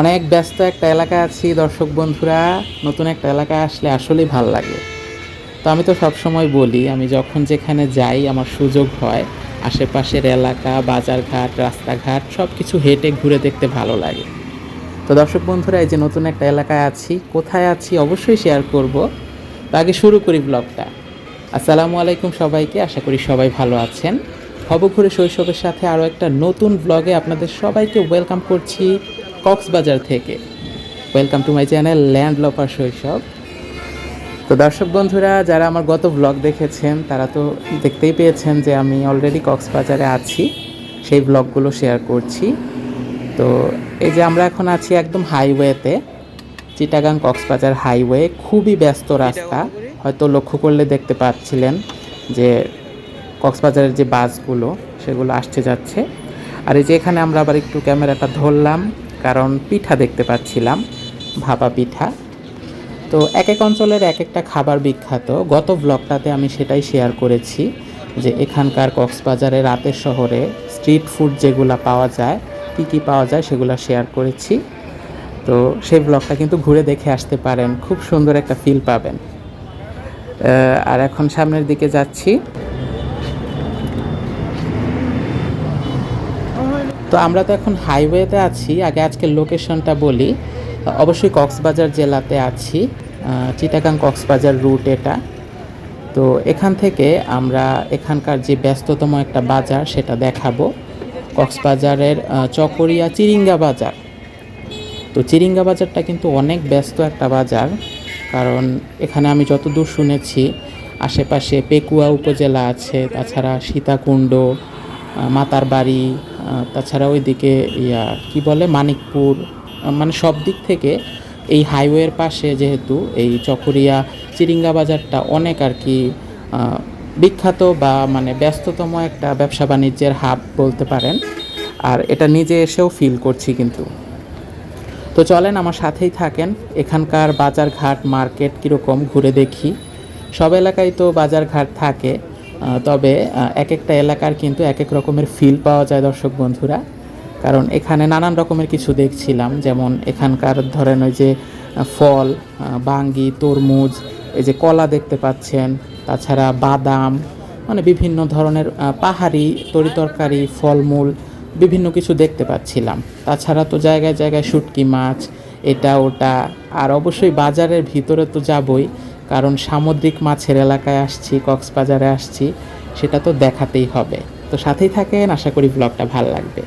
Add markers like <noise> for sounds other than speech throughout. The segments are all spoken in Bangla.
অনেক ব্যস্ত একটা এলাকায় আছি, দর্শক বন্ধুরা। নতুন একটা এলাকায় আসলে আসলেই ভালো লাগে। তো আমি তো সবসময় বলি, আমি যখন যেখানে যাই, আমার সুযোগ হয়, আশেপাশের এলাকা, বাজারঘাট, রাস্তাঘাট সব কিছু হেঁটে ঘুরে দেখতে ভালো লাগে। তো দর্শক বন্ধুরা, এই যে নতুন একটা এলাকায় আছি, কোথায় আছি অবশ্যই শেয়ার করব। তো আগে শুরু করি ব্লগটা আসসালামু আলাইকুম সবাইকে, আশা করি সবাই ভালো আছেন। হবঘুরে শৈশবের সাথে আরও একটা নতুন ব্লগে আপনাদের সবাইকে ওয়েলকাম করছি। কক্সবাজার থেকে। ওয়েলকাম টু মাই চ্যানেল ল্যান্ড লপার শৈশব। তো দর্শক বন্ধুরা, যারা আমার গত ব্লগ দেখেছেন, তারা তো দেখতেই পেয়েছেন যে আমি অলরেডি কক্সবাজারে আছি। সেই ব্লগগুলো শেয়ার করছি। তো এই যে আমরা এখন আছি একদম হাইওয়েতে চিটাগাং কক্সবাজার হাইওয়ে খুবই ব্যস্ত রাস্তা। হয়তো লক্ষ্য করলে দেখতে পাচ্ছিলেন যে কক্সবাজারের যে বাসগুলো, সেগুলো আসছে যাচ্ছে। আর এই যে এখানে আমরা আবার একটু ক্যামেরাটা ধরলাম। কারণ পিঠা দেখতে পাচ্ছিলাম, ভাপা পিঠা। তো এক এক অঞ্চলের এক একটা খাবার বিখ্যাত। গত ব্লগটাতে আমি সেটাই শেয়ার করেছি যে এখানকার কক্সবাজারে, রাতের শহরে স্ট্রিট ফুড যেগুলো পাওয়া যায়, কী কী পাওয়া যায় সেগুলো শেয়ার করেছি। তো সেই ব্লগটা কিন্তু ঘুরে দেখে আসতে পারেন, খুব সুন্দর একটা ফিল পাবেন। আর এখন সামনের দিকে যাচ্ছি। তো আমরা তো এখন হাইওয়েতে আছি। আগে আজকের লোকেশনটা বলি। অবশ্যই কক্সবাজার জেলাতে আছি। চিটাগাং কক্সবাজার রুট এটা। তো এখান থেকে আমরা এখানকার যে ব্যস্ততম একটা বাজার সেটা দেখাবো। কক্সবাজারের চকরিয়া চিরিঙ্গা বাজার। তো চিরিঙ্গা বাজারটা কিন্তু অনেক ব্যস্ত একটা বাজার। কারণ এখানে আমি যতদূর শুনেছি আশেপাশে পেকুয়া উপজেলা আছে তাছাড়া সীতাকুণ্ড আহ, মাতারবাড়ি আহ, তাছাড়া ওইদিকে ইয়া, কি বলে, মানিকপুর মানে সব দিক থেকে এই হাইওয়ের পাশে যেহেতু এই চকরিয়া চিরিঙ্গা বাজারটা অনেক আর কি বিখ্যাত বা মানে ব্যস্ততম একটা ব্যবসা বাণিজ্যের হাব বলতে পারেন। আর এটা নিজে এসেও ফিল করছি কিন্তু। তো চলেন আমার সাথেই থাকেন, এখানকার বাজার ঘাট মার্কেট কীরকম ঘুরে দেখি। সব এলাকায় তো বাজার ঘাট থাকে। তবে এক একটা এলাকার কিন্তু এক এক রকমের ফিল পাওয়া যায় দর্শক বন্ধুরা। কারণ এখানে নানান রকমের কিছু দেখছিলাম, যেমন এখানকার ধরেন ওই যে ফল বাঙ্গি, তরমুজ, এই যে কলা দেখতে পাচ্ছেন, তাছাড়া বাদাম মানে বিভিন্ন ধরনের পাহাড়ি তরিতরকারি, ফলমূল, বিভিন্ন কিছু দেখতে পাচ্ছিলাম। তাছাড়া তো জায়গায় জায়গায় শুটকি মাছ, এটা ওটা, আর অবশ্যই বাজারের ভিতরে তো যাবই। কারণ সামুদ্রিক মাছের এলাকায় আসছি, কক্সবাজারে আসছি, সেটা তো দেখাতেই হবে। তো সাথেই থাকেন, আশা করি ব্লগটা ভালো লাগবে।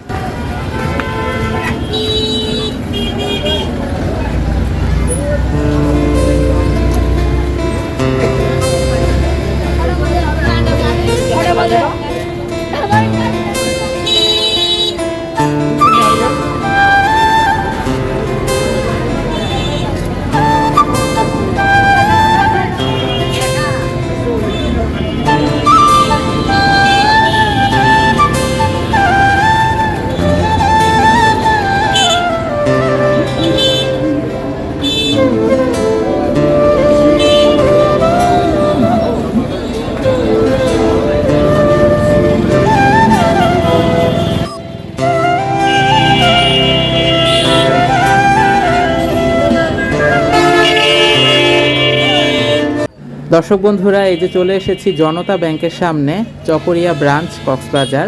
দর্শক বন্ধুরা, এই যে চলে এসেছি জনতা ব্যাংকের সামনে, চকরিয়া ব্রাঞ্চ, কক্সবাজার।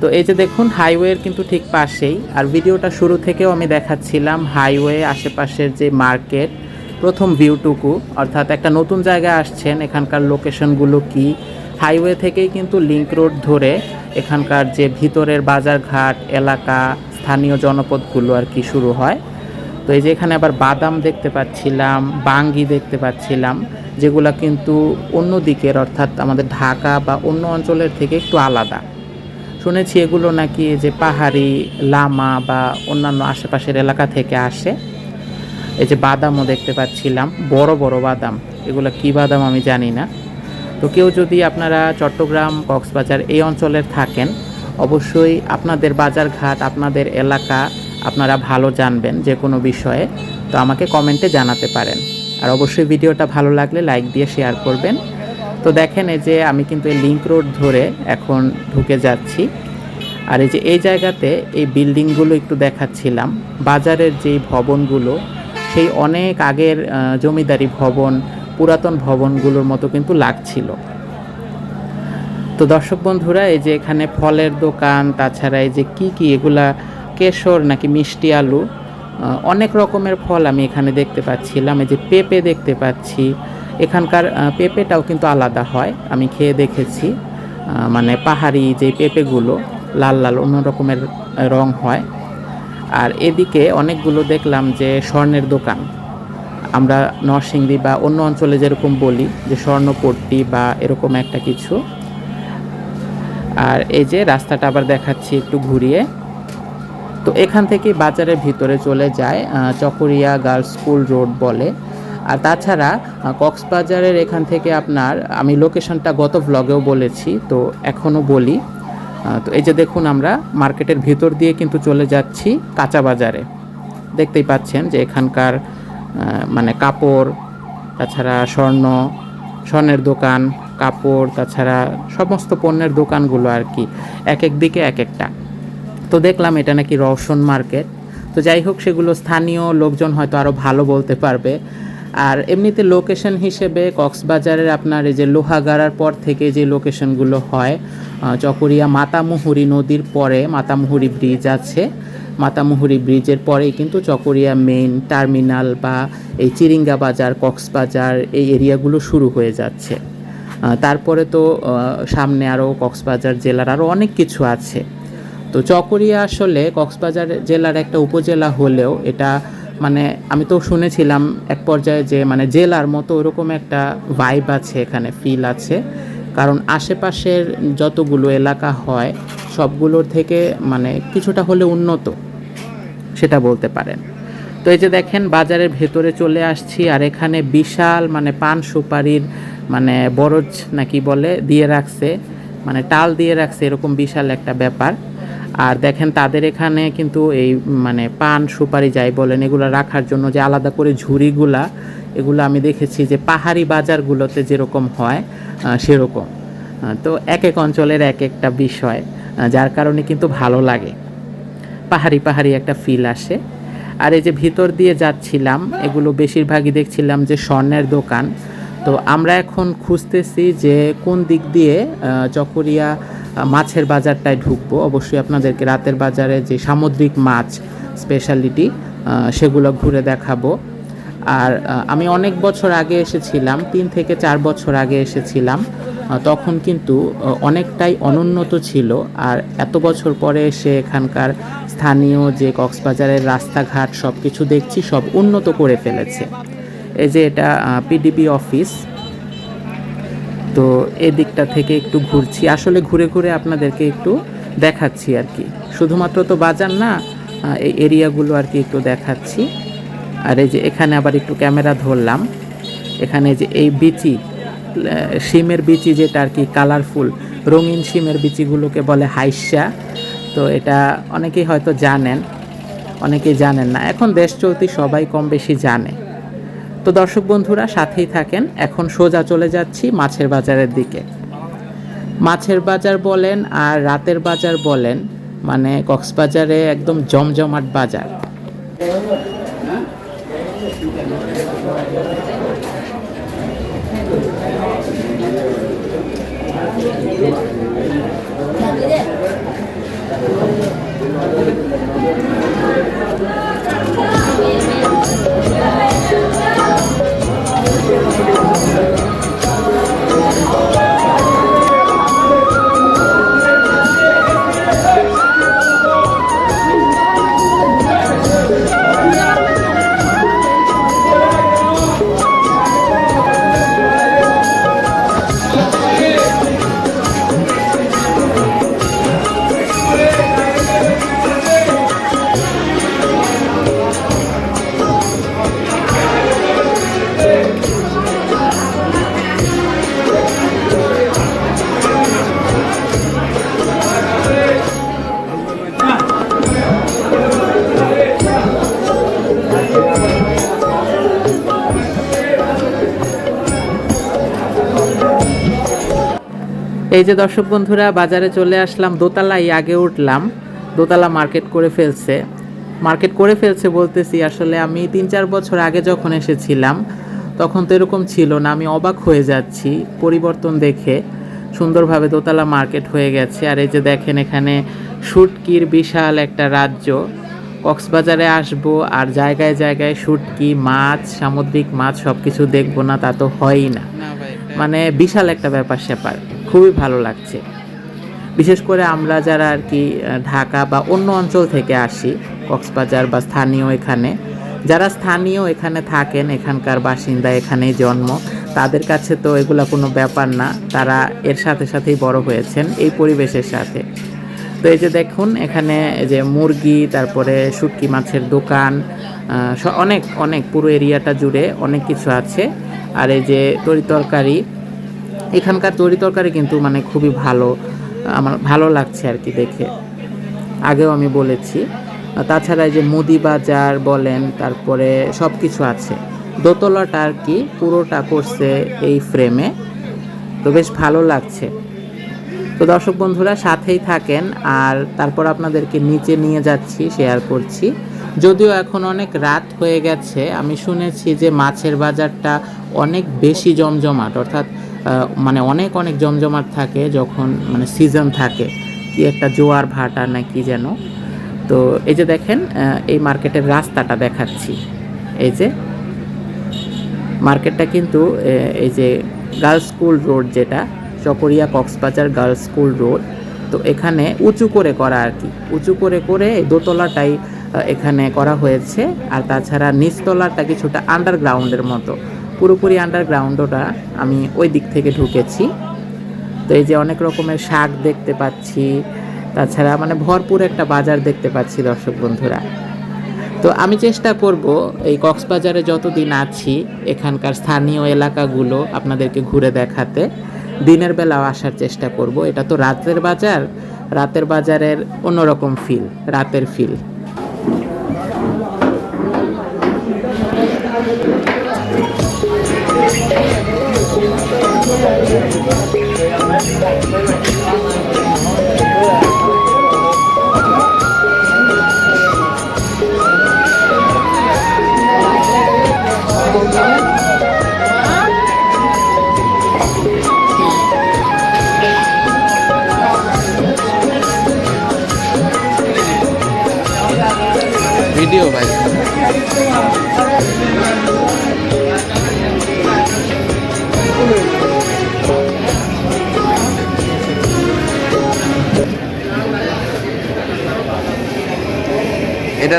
তো এই যে দেখুন হাইওয়ের কিন্তু ঠিক পাশেই। আর ভিডিওটা শুরু থেকেও আমি দেখাচ্ছিলাম হাইওয়ে আশেপাশের যে মার্কেট প্রথম ভিউটুকু অর্থাৎ একটা নতুন জায়গায় আসছেন, এখানকার লোকেশনগুলো কি? হাইওয়ে থেকেই কিন্তু লিংক রোড ধরে এখানকার যে ভিতরের বাজারঘাট, এলাকা, স্থানীয় জনপদগুলো আর কি শুরু হয়। তো এই যে এখানে আবার বাদাম দেখতে পাচ্ছিলাম, বাঙ্গি দেখতে পাচ্ছিলাম। যেগুলা কিন্তু অন্য দিকের, অর্থাৎ আমাদের ঢাকা বা অন্য অঞ্চলের থেকে একটু আলাদা। শুনেছি এগুলো নাকি যে পাহাড়ি লামা বা অন্যান্য আশেপাশের এলাকা থেকে আসে। এই যে বাদামও দেখতে পাচ্ছিলাম, বড় বড় বাদাম। এগুলো কি বাদাম আমি জানি না। তো কেউ যদি আপনারা চট্টগ্রাম, কক্সবাজার এই অঞ্চলের থাকেন, অবশ্যই আপনাদের বাজারঘাট, আপনাদের এলাকা আপনারা ভালো জানবেন যে কোনো বিষয়ে। তো আমাকে কমেন্টে জানাতে পারেন। আর অবশ্যই ভিডিওটা ভালো লাগলে লাইক দিয়ে শেয়ার করবেন। তো দেখেন এই যে আমি কিন্তু এই লিঙ্ক রোড ধরে এখন ঢুকে যাচ্ছি। আর এই যে এই জায়গাতে এই বিল্ডিংগুলো একটু দেখাচ্ছিলাম। বাজারের যেই ভবনগুলো, সেই অনেক আগের জমিদারি ভবন, পুরাতন ভবনগুলোর মতো কিন্তু লাগছিল। তো দর্শক বন্ধুরা, এই যে এখানে ফলের দোকান, তাছাড়া এই যে কি কি, এগুলা কেশর নাকি মিষ্টি আলু অনেক রকমের ফল আমি এখানে দেখতে পাচ্ছিলাম, এই যে পেঁপে দেখতে পাচ্ছি। এখানকার পেঁপেটাও কিন্তু আলাদা হয়, আমি খেয়ে দেখেছি। মানে পাহাড়ি যে পেঁপেগুলো, লাল লাল, অন্য রকমের রং হয়। আর এদিকে অনেকগুলো দেখলাম যে স্বর্ণের দোকান। আমরা নরসিংদী বা অন্য অঞ্চলে যেরকম বলি, যে স্বর্ণপট্টি বা এরকম একটা কিছু। আর এই যে রাস্তাটা আবার দেখাচ্ছি একটু ঘুরিয়ে। তো এখান থেকে বাজারের ভিতরে চলে যায় চকরিয়া গার্লস স্কুল রোড বলে। আর তাছাড়া কক্সবাজারের এখান থেকে আপনার, আমি লোকেশনটা গত ব্লগেও বলেছি, তো এখনও বলি। তো এই যে দেখুন আমরা মার্কেটের ভিতর দিয়ে কিন্তু চলে যাচ্ছি কাঁচা বাজারে। দেখতেই পাচ্ছেন যে এখানকার মানে কাপড়, তাছাড়া স্বর্ণ, স্বর্ণের দোকান, কাপড়, তাছাড়া সমস্ত পণ্যের দোকানগুলো আর কি, এক এক দিকে এক একটা। তো দেখলাম এটা নাকি রওশন মার্কেট। তো যাই হোক, সেগুলো স্থানীয় লোকজন হয়তো আরও ভালো বলতে পারবে। আর এমনিতে লোকেশন হিসেবে কক্সবাজারের আপনার এই যে লোহাগাড়ার পর থেকে যে লোকেশনগুলো হয় চকরিয়া মাতামুহুরি নদীর পরে মাতামুহুরি ব্রিজ আছে। মাতামুহুরি ব্রিজের পরেই কিন্তু চকরিয়া মেইন টার্মিনাল বা এই চিরিঙ্গা বাজার, কক্সবাজার এই এরিয়াগুলো শুরু হয়ে যাচ্ছে। তারপরে তো সামনে আরও কক্সবাজার জেলার আরও অনেক কিছু আছে। তো চকরিয়া আসলে কক্সবাজার জেলার একটা উপজেলা হলেও এটা মানে আমি তো শুনেছিলাম এক পর্যায়ে যে মানে জেলার মতো ওরকম একটা ভাইব আছে এখানে ফিল আছে। কারণ আশেপাশের যতগুলো এলাকা হয়, সবগুলোর থেকে মানে কিছুটা হলে উন্নত, সেটা বলতে পারেন। তো এই যে দেখেন, বাজারের ভেতরে চলে আসছি আর এখানে বিশাল মানে পান সুপারির মানে বরজ নাকি বলে, দিয়ে রাখছে। মানে টাল দিয়ে রাখছে, এরকম বিশাল একটা ব্যাপার। আর দেখেন তাদের এখানে কিন্তু এই মানে পান সুপারি যাই বলেন, এগুলো রাখার জন্য যে আলাদা করে ঝুড়িগুলা, এগুলো আমি দেখেছি যে পাহাড়ি বাজারগুলোতে যেরকম হয় সেরকম। তো এক এক অঞ্চলের এক একটা বিষয় যার কারণে কিন্তু ভালো লাগে। পাহাড়ি পাহাড়ি একটা ফিল আসে। আর এই যে ভিতর দিয়ে যাচ্ছিলাম, এগুলো বেশিরভাগই দেখছিলাম যে স্বর্ণের দোকান। তো আমরা এখন খুঁজতেছি যে কোন দিক দিয়ে চকরিয়া মাছের বাজারটায় ঢুকবো। অবশ্যই আপনাদেরকে রাতের বাজারে যে সামুদ্রিক মাছ স্পেশালিটি সেগুলো ঘুরে দেখাবো। আর আমি অনেক বছর আগে এসেছিলাম, তিন থেকে চার বছর আগে এসেছিলাম। তখন কিন্তু অনেকটাই অনুন্নত ছিল। আর এত বছর পরে এসে এখানকার স্থানীয় যে কক্সবাজারের রাস্তাঘাট সব কিছু দেখছি, সব উন্নত করে ফেলেছে। এই যে এটা পিডিবি অফিস তো এদিকটা থেকে একটু ঘুরছি। আসলে ঘুরে ঘুরে আপনাদেরকে একটু দেখাচ্ছি আর কি। শুধুমাত্র তো বাজার না এই এরিয়াগুলো আর কি একটু দেখাচ্ছি। আর এই যে এখানে আবার একটু ক্যামেরা ধরলাম। এখানে যে এই বিচি শিমের বিচি যেটা আর কি কালারফুল, রঙিন শিমের বিচিগুলোকে বলে হাইসা। তো এটা অনেকেই হয়তো জানেন, অনেকেই জানেন না। এখন দেশ চলতি সবাই কম বেশি জানে। তো দর্শক বন্ধুরা, সাথেই থাকেন। এখন সোজা চলে যাচ্ছি মাছের বাজারের দিকে। মাছের বাজার বলেন আর রাতের বাজার বলেন মানে কক্সবাজারে একদম জমজমাট বাজার। এই যে দর্শক বন্ধুরা বাজারে চলে আসলাম দোতলায় আগে উঠলাম দোতলা মার্কেট করে ফেলছে। মার্কেট করে ফেলছে বলতেছি আসলে আমি তিন চার বছর আগে যখন এসেছিলাম তখন তো এরকম ছিল না আমি অবাক হয়ে যাচ্ছি পরিবর্তন দেখে সুন্দরভাবে দোতলা মার্কেট হয়ে গেছে। আর এই যে দেখেন এখানে শুটকির বিশাল একটা রাজ্য কক্সবাজারে আসব আর জায়গায় জায়গায় শুটকি মাছ সামুদ্রিক মাছ সব কিছু দেখব না তা তো হয়ই না। মানে বিশাল একটা ব্যাপার স্যাপার। খুবই ভালো লাগছে। বিশেষ করে আমরা যারা আর কি ঢাকা বা অন্য অঞ্চল থেকে আসি, কক্সবাজার বা স্থানীয় এখানে, যারা স্থানীয় এখানে থাকেন, এখানকার বাসিন্দা এখানেই জন্ম, তাদের কাছে তো এগুলা কোনো ব্যাপার না, তারা এর সাথে সাথেই বড় হয়েছেন, এই পরিবেশের সাথে। তো এই যে দেখুন, এখানে যে মুরগি, তারপরে শুটকি মাছের দোকান অনেক অনেক পুরো এরিয়াটা জুড়ে অনেক কিছু আছে। আর এই যে তরি তরকারি এখানকার তরি তরকারি কিন্তু মানে খুবই ভালো, আমার ভালো লাগছে আর কি দেখে। আগেও আমি বলেছি। তাছাড়া এই যে মুদি বাজার বলেন, তারপরে সব কিছু আছে। দোতলাটা আর কি পুরোটা করছে এই ফ্রেমে তো বেশ ভালো লাগছে। তো দর্শক বন্ধুরা, সাথেই থাকেন। আর তারপর আপনাদেরকে নিচে নিয়ে যাচ্ছি শেয়ার করছি। যদিও এখন অনেক রাত হয়ে গেছে, আমি শুনেছি যে মাছের বাজারটা অনেক বেশি জমজমাট, অর্থাৎ মানে অনেক অনেক জমজমাট থাকে যখন মানে সিজন থাকে। কি একটা জোয়ার ভাটা না কি যেন। তো এই যে দেখেন এই মার্কেটের রাস্তাটা দেখাচ্ছি। এই যে মার্কেটটা কিন্তু এই যে গার্লস স্কুল রোড যেটা, Chakaria Cox's Bazar girls school road তো এখানে উঁচু করে করা আর কি। উঁচু করে করে দোতলাটাই এখানে করা হয়েছে। আর তাছাড়া নিচতলাটা কিছুটা আন্ডারগ্রাউন্ডের মতো। পুরোপুরি আন্ডারগ্রাউন্ডটা আমি ওই দিক থেকে ঢুকেছি। তো এই যে অনেক রকমের শাক দেখতে পাচ্ছি। তাছাড়া মানে ভরপুর একটা বাজার দেখতে পাচ্ছি দর্শক বন্ধুরা। তো আমি চেষ্টা করব এই কক্সবাজারে যতদিন আছি, এখানকার স্থানীয় এলাকাগুলো আপনাদেরকে ঘুরে দেখাতে। দিনের বেলাও আসার চেষ্টা করব। এটা তো রাতের বাজার, রাতের বাজারের অন্যরকম ফিল রাতের ফিল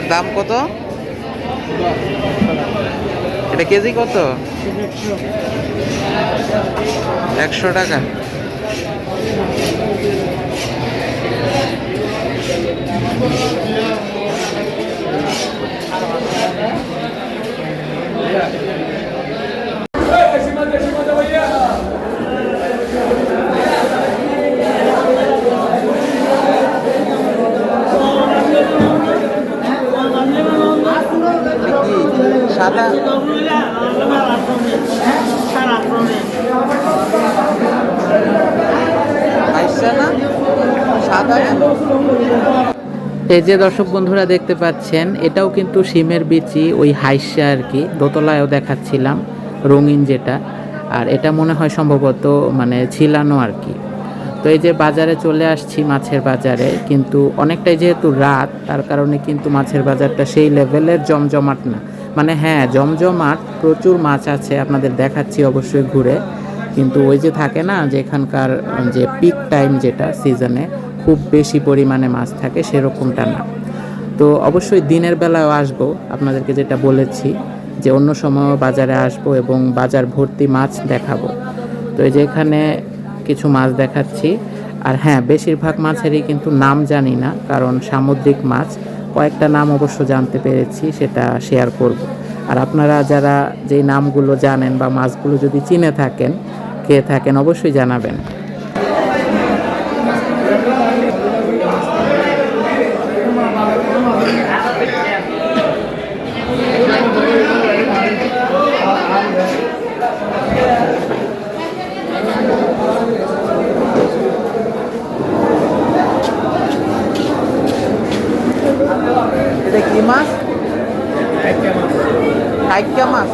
এটার দাম কত? এটা কেজি কত? একশো টাকা সাদা আইসা না সাদা এই যে দর্শক বন্ধুরা দেখতে পাচ্ছেন, এটাও কিন্তু সিমের বিচি, ওই হাইসা আর কি, দোতলায়ও দেখাচ্ছিলাম, রঙিন যেটা, আর এটা মনে হয় সম্ভবত মানে ছিলানো আর কি। তো এই যে বাজারে চলে আসছি মাছের বাজারে, কিন্তু অনেকটাই যেহেতু রাত, তার কারণে কিন্তু মাছের বাজারটা সেই লেভেলের জমজমাট না। মানে হ্যাঁ জমজমাট, প্রচুর মাছ আছে, আপনাদের দেখাচ্ছি অবশ্যই ঘুরে। কিন্তু ওই যে থাকে না, যে এখানকার যে পিক টাইম যেটা সিজনে খুব বেশি পরিমাণে মাছ থাকে সেরকমটা না। তো অবশ্যই দিনের বেলাও আসব, আপনাদেরকে যেটা বলেছি যে অন্য সময় বাজারে আসব এবং বাজার ভর্তি মাছ দেখাবো। তো এই যে এখানে কিছু মাছ দেখাচ্ছি। আর হ্যাঁ বেশিরভাগ মাছেরই কিন্তু নাম জানি না, কারণ সামুদ্রিক মাছ। কয়েকটা নাম অবশ্য জানতে পেরেছি, সেটা শেয়ার করব। আর আপনারা যারা যেই নামগুলো জানেন বা মাছগুলো যদি চিনে থাকেন, খেয়ে থাকেন, অবশ্যই জানাবেন মাছ কাইকা মাছ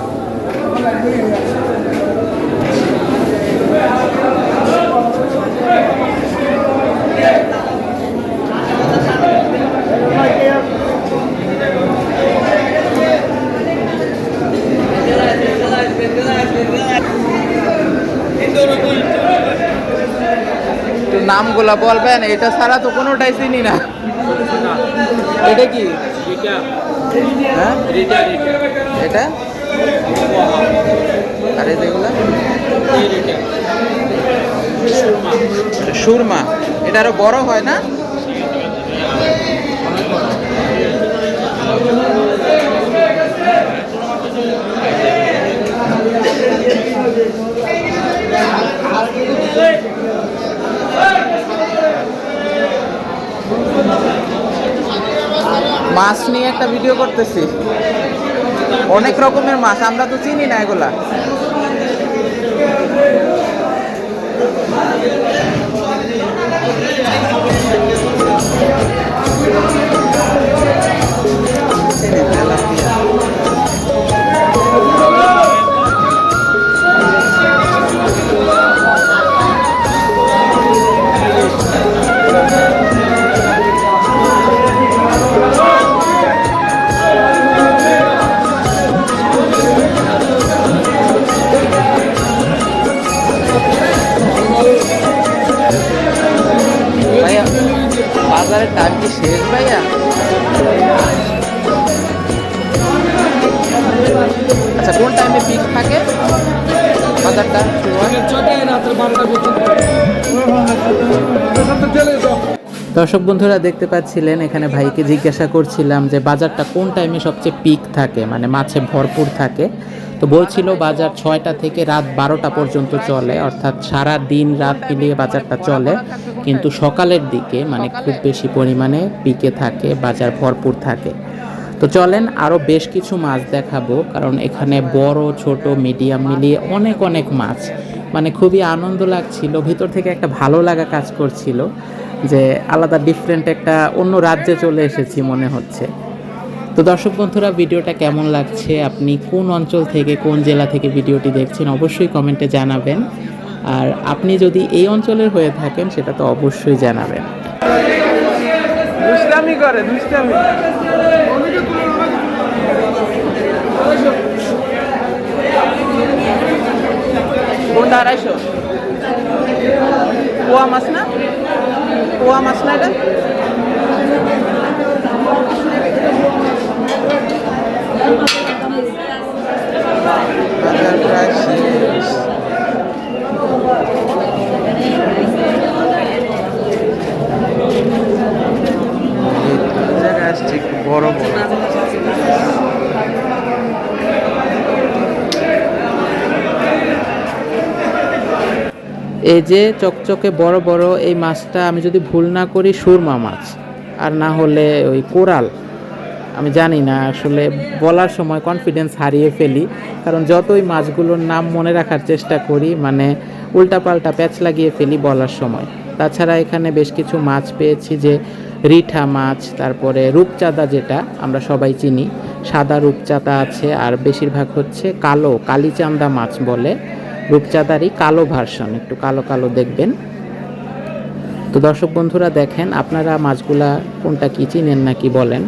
নামগুলা বলবেন এটা ছাড়া তো কোনোটাই চিনি না। এটা কি? হ্যাঁ? এটা? আর সুরমা। এটা আরও বড় হয় না? মাছ নিয়ে একটা ভিডিও করতেছি অনেক রকমের মাছ আমরা তো চিনি না এগুলা। দর্শক বন্ধুরা দেখতে পাচ্ছিলেন, এখানে ভাইকে জিজ্ঞাসা করছিলাম যে বাজারটা কোন টাইমে সবচেয়ে পিক থাকে মানে মাছে ভরপুর থাকে। তো বলছিল বাজার ছয়টা থেকে রাত বারোটা পর্যন্ত চলে, অর্থাৎ সারা দিন রাত মিলিয়ে বাজারটা চলে। কিন্তু সকালের দিকে মানে খুব বেশি পরিমাণে পিকে থাকে, বাজার ভরপুর থাকে। তো চলেন আরও বেশ কিছু মাছ দেখাবো, কারণ এখানে বড়, ছোট মিডিয়াম মিলিয়ে অনেক অনেক মাছ। মানে খুবই আনন্দ লাগছিল, ভিতর থেকে একটা ভালো লাগা কাজ করছিল। যে আলাদা ডিফারেন্ট একটা অন্য রাজ্যে চলে এসেছি মনে হচ্ছে। তো দর্শক বন্ধুরা ভিডিওটা কেমন লাগছে? আপনি কোন অঞ্চল থেকে কোন জেলা থেকে ভিডিওটি দেখছেন অবশ্যই কমেন্টে জানাবেন। আর আপনি যদি এই অঞ্চলের হয়ে থাকেন সেটা তো অবশ্যই জানাবেন। করে আড়াইশো? পোয়া মাছ না? পোয়া মাছ না এটা? বড় বড়। এই যে চকচকে বড় বড় এই মাছটা আমি যদি ভুল না করি সুরমা মাছ, আর না হলে ওই কোরাল। আমি জানি না, আসলে বলার সময় কনফিডেন্স হারিয়ে ফেলি, কারণ যতই মাছগুলোর নাম মনে রাখার চেষ্টা করি মানে উল্টাপাল্টা প্যাচ লাগিয়ে ফেলি বলার সময়। তাছাড়া এখানে বেশ কিছু মাছ পেয়েছি যে রিঠা মাছ, তারপরে রূপচাঁদা যেটা আমরা সবাই চিনি, সাদা রূপচাঁদা আছে, আর বেশিরভাগ হচ্ছে কালো, কালিচান্দা মাছ বলে। রূপচাঁদারই কালো ভার্সন একটু কালো কালো দেখবেন। তো দর্শক বন্ধুরা দেখেন, আপনারা মাছগুলা কোনটা কি চিনেন নাকি বলেন।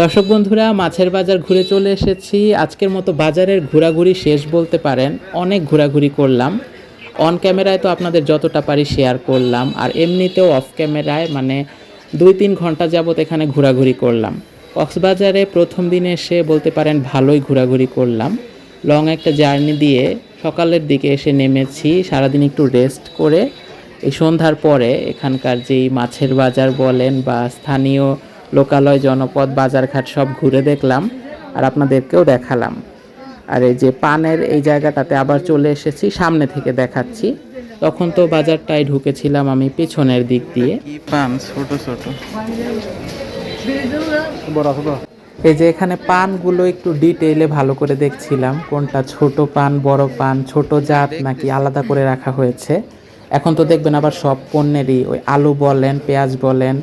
দর্শক বন্ধুরা, মাছের বাজার ঘুরে চলে এসেছি। আজকের মতো বাজারের ঘোরাঘুরি শেষ বলতে পারেন, অনেক ঘোরাঘুরি করলাম। অন ক্যামেরায় তো আপনাদের যতটা পারি শেয়ার করলাম, আর এমনিতেও অফ ক্যামেরায় মানে দুই তিন ঘণ্টা যাবত এখানে ঘোরাঘুরি করলাম। কক্সবাজারে প্রথম দিনে এসে বলতে পারেন ভালোই ঘোরাঘুরি করলাম। লং একটা জার্নি দিয়ে সকালের দিকে এসে নেমেছি, সারাদিন একটু রেস্ট করে এই সন্ধ্যার পরে এখানকার যেই মাছের বাজার বলেন বা স্থানীয় লোকালয় জনপদ বাজারঘাট সব ঘুরে দেখলাম আর আপনাদেরকেও দেখালাম। আর এই যে পানের এই জায়গাটাতে আবার চলে এসেছি সামনে থেকে দেখাচ্ছি। তখন তো বাজারটায় ঢুকেছিলাম আমি পেছনের দিক দিয়ে। পান? ছোট ছোট। এই যে এখানে পানগুলো একটু ডিটেইলে ভালো করে দেখছিলাম কোনটা ছোট পান বড় পান ছোট জাত নাকি আলাদা করে রাখা হয়েছে। এখন তো দেখবেন আবার সব পণ্যেরই ওই আলু বলেন পেঁয়াজ বলেন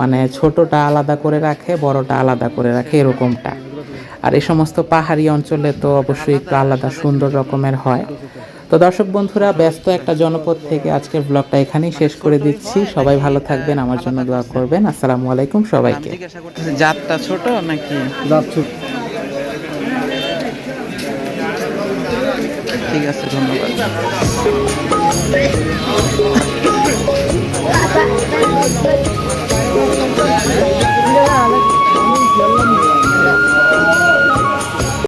মানে ছোটটা আলাদা করে রাখে বড়টা আলাদা করে রাখে এরকমটা। আর এই সমস্ত পাহাড়ি অঞ্চলে তো অবশ্যই একটু আলাদা সুন্দর রকমের হয়। তো দর্শক বন্ধুরা ব্যস্ত একটা জনপদ থেকে আজকের ব্লগটা এখানেই শেষ করে দিচ্ছি। সবাই ভালো থাকবেন আমার জন্য দোয়া করবেন। আসসালামু আলাইকুম সবাইকে। জাতটা ছোট নাকি? ঠিক আছে ধন্যবাদ। <laughs> 你叫啥来你学了你